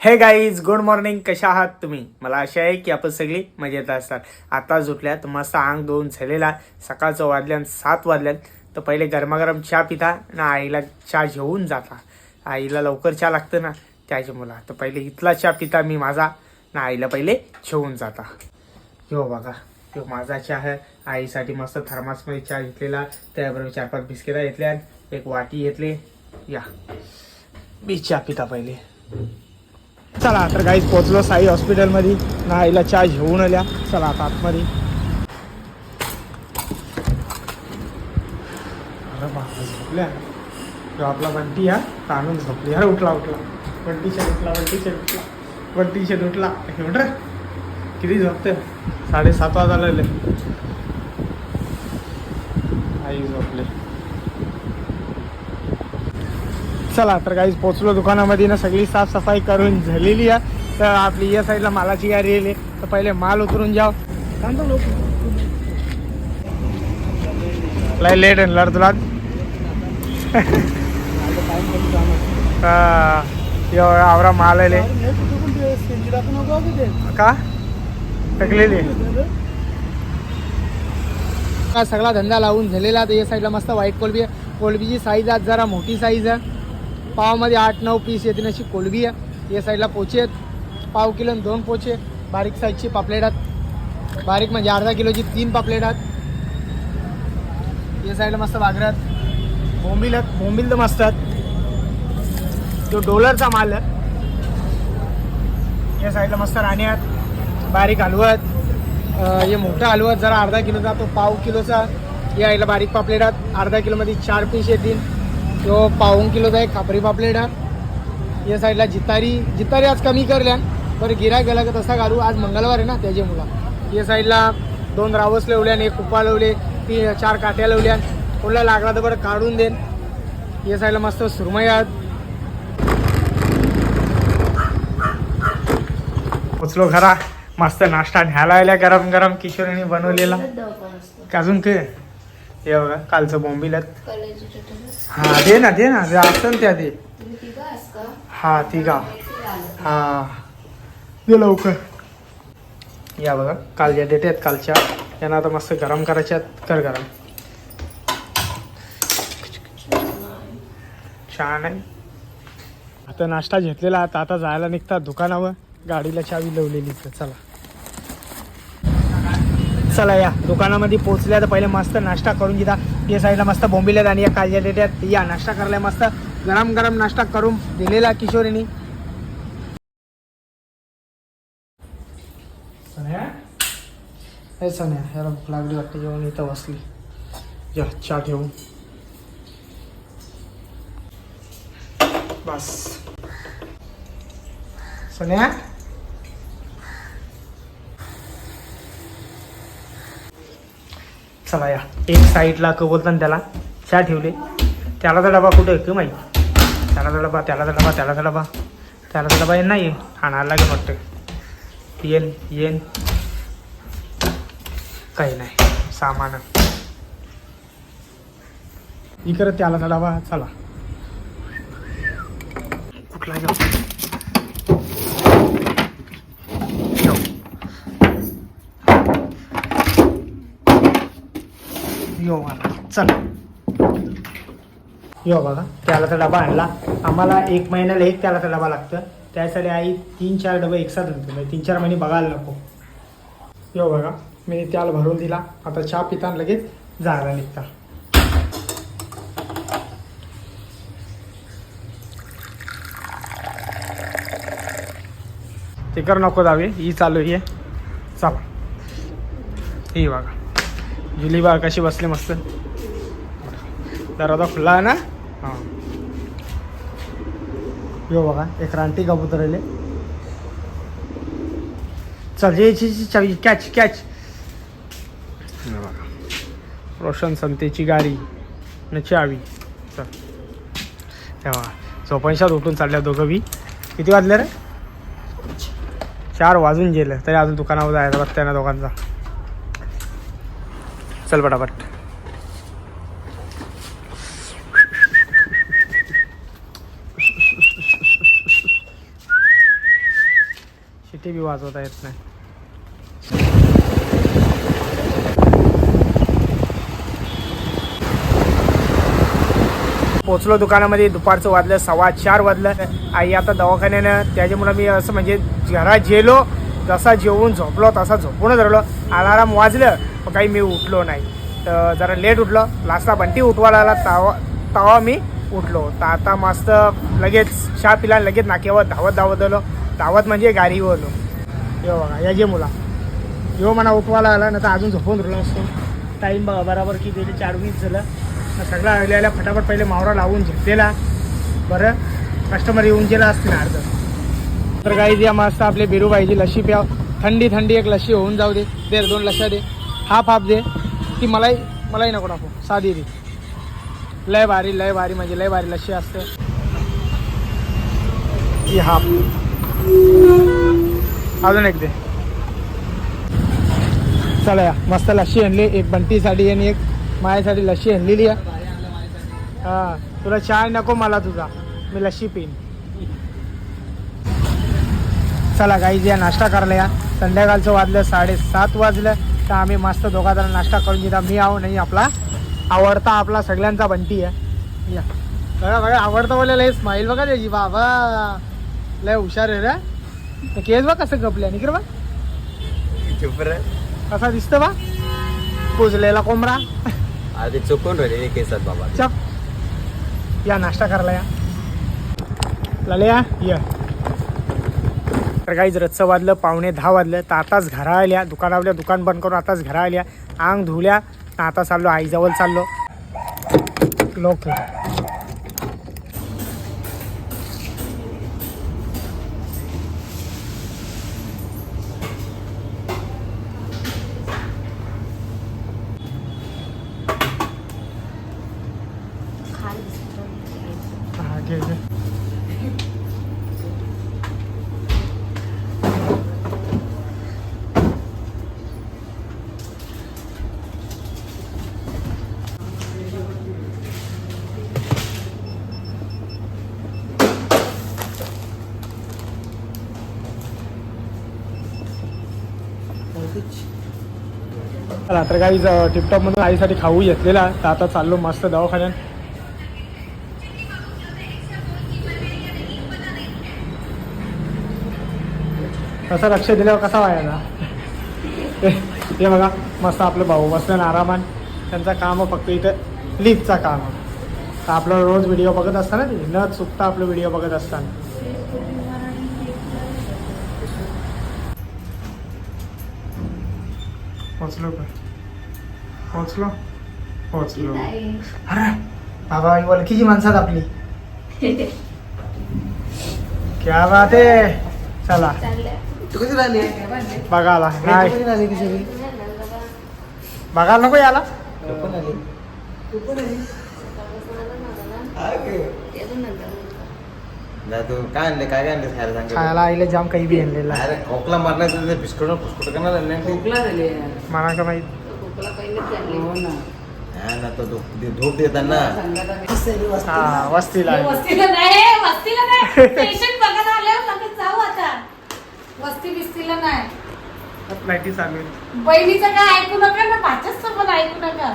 हे guys good morning कशा आहात तुम्ही? मला आशा आहे की आपण सगळी मजेत असतात आता झुटल्यात मस्त अंग धुवून झालेला. सकाळचं वाजल्यान सात वाजल्यान तर पहिले गरमागरम चहा पिता ना आईला चहा घेऊन जाता. आईला लवकर चहा लागतं ना त्याच्या मुला तर पहिले इथला चहा पिता मी माझा ना आईला पहिले घेऊन जाता. हो बघा तो माझा चहा आहे. आईसाठी मस्त थर्मासमध्ये चहा घेतलेला. त्याबरोबर चार पाच बिस्किटा घेतल्या एक वाटी घेतली. या मी चहा पिता पहिले. चला तर काहीच पोचलो साई हॉस्पिटलमध्ये ना आईला चहा घेऊन आल्या. चला आता आतमध्ये. अरे बापरे झोपल्या. तो आपला बंटी हा ताणून झोपली. अरे उठला उठला. बंटी शेट उठला बंटी शेट उठला. बंटी शेट उठला. उठ किती झोपते? साडेसात वाजले आई झोपले. चला तर काहीच पोचलो दुकानामध्ये. ना सगळी साफसफाई करून झालेली आहे. तर आपली या साईडला मालाची गाडी येईल तर पहिले माल उतरून जाव लय लेट आणणार तुला हा, आवरा माल आहे का? टकलेली सगळा धंदा लावून झालेला तर या साईडला मस्त व्हाईट कोलबी आहे. कोलबीची साईज आज जरा मोठी साईज आहे. पावमध्ये आठ नऊ पीस येतील अशी कोलगी आहे. या साईडला पोचे आहेत. पाव किलो दोन पोचे. बारीक साईजची पापलेट आहेत. बारीक म्हणजे अर्धा किलोची तीन पापलेट आहेत. या साईडला मस्त बागऱ्यात बोंबील आहेत. बोंबील तर मस्त आहेत. तो डोलरचा माल आहे. या साईडला मस्त राणी आहेत. बारीक हलवं आहेत. हे मोठा हलवं जरा अर्धा किलोचा तो पाव किलोचा. या आईला बारीक पापलेट आहेत. अर्धा किलोमध्ये चार पीस येतील. तो पाऊन किलोचा एक खापरी पापलेट आहे या साईडला जितारी जितारी आज कमी करल्यान बरं गिराय गेला का तसा घालू. आज मंगळवार आहे ना त्याच्या मुला. या साईडला दोन रावस लावल्यान एक कुपा लावले ती चार काट्या लावल्यान कोणाला लागला तर बरं काढून देन या साईडला मस्त सुरमई आहेत पोचलो घरा. मस्त नाश्ता न्यायला गरम गरम किशोरीने बनवलेला. अजून ते हे बघा कालचं बॉम्बिलात हा दे ना दे ना असतं ना त्या दे. हा ती गाव हा. दे लवकर. या बघा काल ज्या डेट आहेत कालच्या. यांना आता मस्त गरम करायच्या आहेत. कर गरम. छान आहे. आता नाश्ता घेतलेला आता आता जायला निघतात दुकानावर. गाडीला चावी लावलेली चला. चला या. दुकानामध्ये पोहोचल्या तर पहिले मस्त नाश्ता करून घेता या साईडला मस्त बोंबिल्यात आणि या कालच्या डेट्यात या नाश्ता करायला मस्त गरम गरम नाश्ता करून दिलेला किशोरीनी. सन्या? हे सन्या ह्याला भूक लागली वाटते जेवण इथं बसली. या चहा घेऊन. बस. सन्या? चला या. एक साईडला क बोलताना त्याला चहा ठेवले. त्याला तर डबा कुठे आहे माहीत? त्याला तर डबा त्याला तर डबा त्याला तर डबा. त्याला तर डबा येत नाही आणायला लागेल वाटतं. येन येन. काही नाही. सामान. इकडं त्याला तर डबा चला. कुठला यो मला चला. यो बघा त्याला तर डबा आणला. आम्हाला एक महिन्याला एक त्याला तर डबा लागतं त्यासाठी आई तीन चार डबे एकसाथ आणतो म्हणजे तीन चार महिने बघायला नको. यो बघा मी त्याला भरून दिला. आता चहा पिताना लगेच जायला निघता. ते कर नको जावे ही चालू आहे. चला. ही बघा. जुली बा कशी बसली मस्त. दरवाजा खुला आहे ना? हां. यो बघा एक रानटी कबूतर आले. चल ये चावी कॅच कॅच बघा. रोशन संतेची गाडी न चावी चल. तेव्हा बघा उठून चालल्या दोघं बी. किती वाजले रे? चार वाजून गेलं तरी अजून दुकानावर जायचा रस्त्या ना दोघांचा. चल पटापट. शिटी बी वाजवता येत नाही. पोचलो दुकानामध्ये दुपारचं वाजलं सव्वा चार वाजलं. आई आता दवाखान्यानं त्याच्यामुळं मी असं म्हणजे घरात जेलो जसा जेवून झोपलो तसा झोपूनच राहिलो. अलाराम वाजलं पण काही मी उठलो नाही. तर जरा लेट उठलं. लास्टला बंटी उठवायला आला तवा तवा मी उठलो. तर आता मस्त लगेच चहा पिला लगेच नाक्यावर धावत धावत आलो. धावत म्हणजे गाडीवर आलो. यो बघा या जे मुला. यो म्हणा उठवायला आला नाही तर अजून झोपून राहिलो असतो. टाईम बघा बरोबर की झाले? चार वीस झालं. सगळा आलेला फटाफट पहिले मावरा लावून झेपलेला. बरं कस्टमर येऊन गेला असतील अर्ध. तर काही द्या मस्त आपले बिरूबाईची लशी प्याव थंडी थंडी एक लशी होऊन जाऊ दे. दे दोन लशा दे. हाफ हाफ दे ती मलाही मलाही नको नको साधी दे लय भारी लय भारी म्हणजे लय भारी लशी असते. ती हाफ. अजून एक दे. चला या. मस्त लशी आणली. एक बंटीसाठी आणि एक माझ्यासाठी लशी आणलेली आहे. हा. तुला चहा नको मला तुझा. मी लशी पिन चला काही या नाश्ता करायला या. संध्याकाळचं वाजलं साडेसात वाजलं. तर आम्ही मस्त दोघा जण नाश्ता करून घेता. मी आहो नाही आपला. आवडता आपला सगळ्यांचा बंटी आहे. या. बघा बघा आवडता हे स्माईल बघा त्याची. बाबा. लय हुशार आहे रे. केस बघ कसं गपल्या निकर बा चुप रे कसा दिसतं बा? पुजलेला कोंबडा आधी चुकून राहिले केसात बाबा. चप या नाश्ता करायला या. लाल्या या. तर काही रच्चं वाजलं पावणे दहा वाजलं. तर आताच घरा आल्या. दुकानावल्या दुकान बंद करून आताच घरा आल्या. आंग धुल्या आता चाललो आईजवळ चाललो. लोक चला तर काही टिपटॉप मधून आईसाठी खाऊ घेतलेला. तर आता चाललो मस्त दवाखान्यात. कसं लक्ष दिल्यावर कसा व्हायला? हे बघा मस्त आपलं भाऊ बसलं ना आरामान त्यांचं काम फक्त इथं लिफ्टचा काम. तर रोज व्हिडिओ बघत असताना ते. न चुकता आपलं व्हिडिओ बघत असताना. पोचलो का? पोचलो पोचलो अरे बाबा ही ओळखीची माणसात आपली. क्या बात आहे. चला. तू कधी राहिली? बघायला नाही राहिली किशोरी बघायला नको याला पण आली. नाही तू काय आणले काय काय आणले खायला सांग खायला आईला जाम काही बी आणलेला. अरे खोकला बिस्कुट बिस्कुट करणार? मला का माहीत हा ना. धूप दे- धूप देताना. हा वस्तीला. नाही वस्तीला नाही. पेशंट बघायला आल्यावर लगेच जाऊ आता. वस्ती बिस्तीला नाही. फ्लाईटी चालू. आहे. बहिणीचं काय ऐकू नका ना पाचच पण ऐकू नका.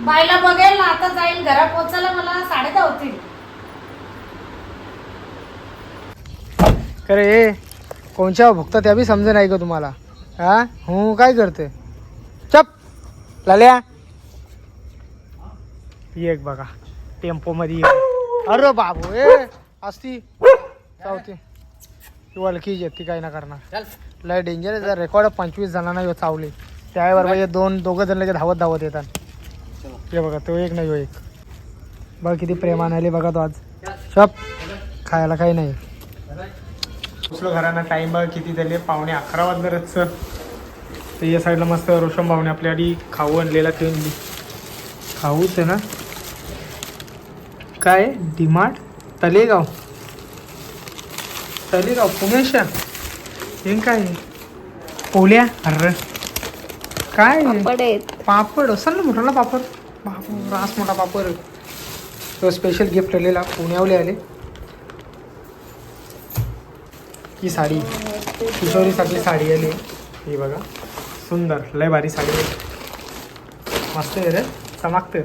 बायला बघेल ना आता जाईल घरात पोचायला मला साडे दहा होतील खरे हे कोणच्या भक्त त्या बी समज नाही का तुम्हाला? हा? हो काय करते चप! लाल्या! ही एक बघा टेम्पो मध्ये एक. अरे बाबू ए असती चावती. ती वलकीच येते काही ना करणार. लय डेंजर आहे रेकॉर्ड पंचवीस जणांना ह्यो चावले. त्याबरोबर हे दोन दोघं जण लगेच धावत धावत येतात. हे बघा तो एक नाही ह्यो एक. बघ किती प्रेमान आले बघा तो आज. शप खायला काही नाही. दुसरं घरानं टाईम बघ किती झाले? पावणे अकरा वाजलं रच तर या साईडला मस्त रोशम भावने आपल्या आधी खाऊ आणलेला ते. खाऊच आहे ना? काय? डिमार्ट? तलेगाव. तलेगाव पुण्याच्या हे काय? पोल्या अरे. काय? पापड असेल ना मोठा पापड. बापू रास मोठा पापड. तो स्पेशल गिफ्ट आलेला पुण्यावले आले. ही साडी? किशोरीसाठी साडी आली ही बघा. सुंदर. लय भारी साडी आहे. मस्त आहे रे. चमकते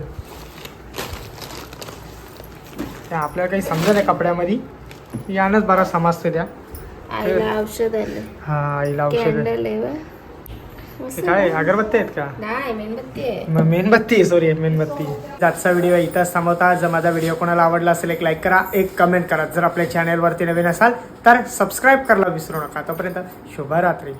त्या आपल्याला काही समजत आहे कपड्यामध्ये. यानंच बरा समजते त्या. औषध आलं. हा आईला औषध काय अगरबत्ती आहेत का? नाही मेणबत्ती आहे. म- मेणबत्ती सॉरी मेणबत्ती. आजचा व्हिडिओ इथंच थांबवता. जर माझा व्हिडिओ कोणाला आवडला असेल एक लाईक करा एक कमेंट करा. जर आपल्या चॅनलवरती नवीन असाल तर सबस्क्राईब करायला विसरू नका. तोपर्यंत शुभरात्री.